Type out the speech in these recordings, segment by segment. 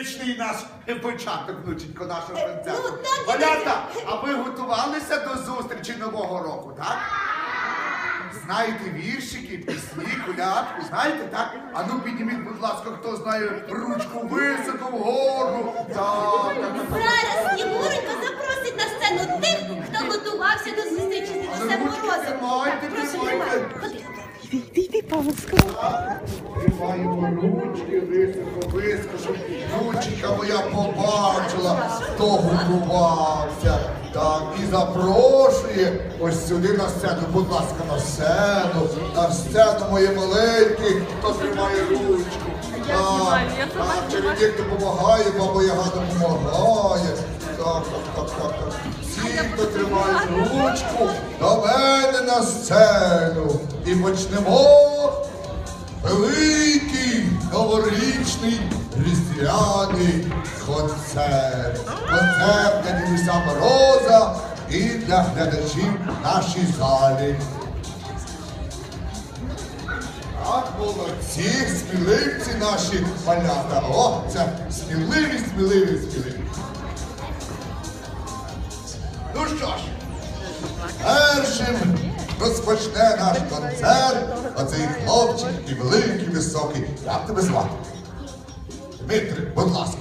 Музичний наш початок, внученько, нашого Е, концерту. ну, так, Валята, а ви готувалися до зустрічі Нового року, так? Знаєте віршики, пісні, колядку, знаєте, так? А ну підніміть, будь ласка, хто знає ручку високо вгору. Так, так, так, так. Зараз Єгоренько запросить на сцену тих, хто готувався до зустрічі з Але Дідусем ручки Морозом. тримайте, Так, прошу, тримайте. тримай. Ходи. Йди, йди, Павло, Тримаємо ручки, високо, високо, щоб ручка моя побачила, хто готувався. Так, і запрошує ось сюди на сцену, будь ласка, на сцену, на сцену моє маленьке, хто тримає ручку. Так, так, чарівник допомагає, баба Яга допомагає. Так, так, так, так, так. Всі, хто тримає ручку, до мене на сцену. І почнемо великий новорічний різдвяний концерт. Концерт для Дідуся Мороза і для глядачів нашій залі. Так, молодці, сміливці наші малята. О, це сміливі, сміливі, сміливі. Ну що ж, першим розпочне наш концерт оцей хлопчик і великий, високий. Як тебе звати? Дмитрик, будь ласка.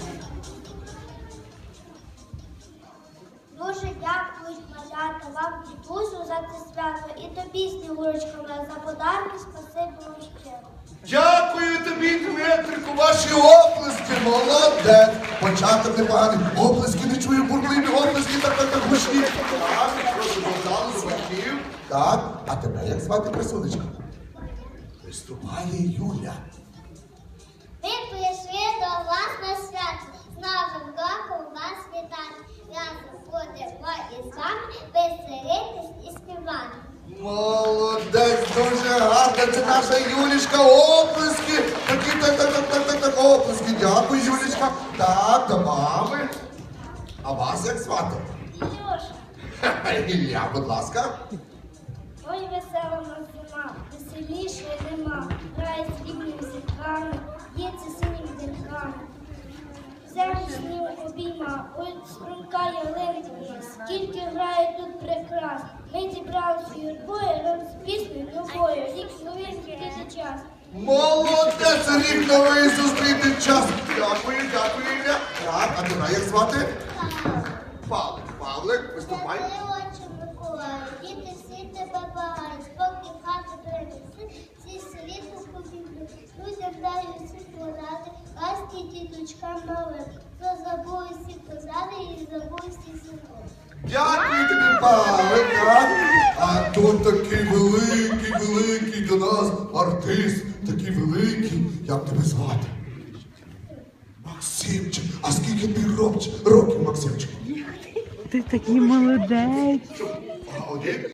Дуже дякую, малята, вам дідусю за це свято і тобі, Снігурочка, за подарки, спасибі вам щиро. Дякую тобі, Дмитрику, ваші оплески, молодець. Початок непоганий. Оплески не чую, бурливі оплески, так, так, так, гучні. Так, прошу до залу, до батьків. Так, а тебе як звати красунечка? Приступає Юля. Ми прийшли до вас на свято. З Новим роком вас вітати. Разом будемо із вами веселитись і співати. Молодець, дуже гарно. Це наша Юлічка. Оплески. Такі, так, так, так, так, так, так, оплески. Дякую, Юлічка. Так, до мами. А вас як звати? Ілюша, Ілля, будь ласка. Ой весела нас зима, веселішої нема. Грає срібними зірками, б'ється синім дірками. Землю сніг обійма, ой струнка ялинка, скільки грає тут прекрас. Ми зібралися юрбою, разом з піснею новою, рік новий зустріти час. Молодець, рік новий зустріти час. Дякую, дякую, Ілля. Так, а тебе як звати? Діти всі тебе багають, спокій в хату принеси, всі світу побігли. Друзям даю всі поради, казки діточкам малим. Хто забув всі позади і забув всі символи. Дякую тобі. Так. А тут такий великий, великий до нас артист, такий великий. Як тебе звати? Максимчик. А скільки ти років Максимчик? ти такий молодець. А один?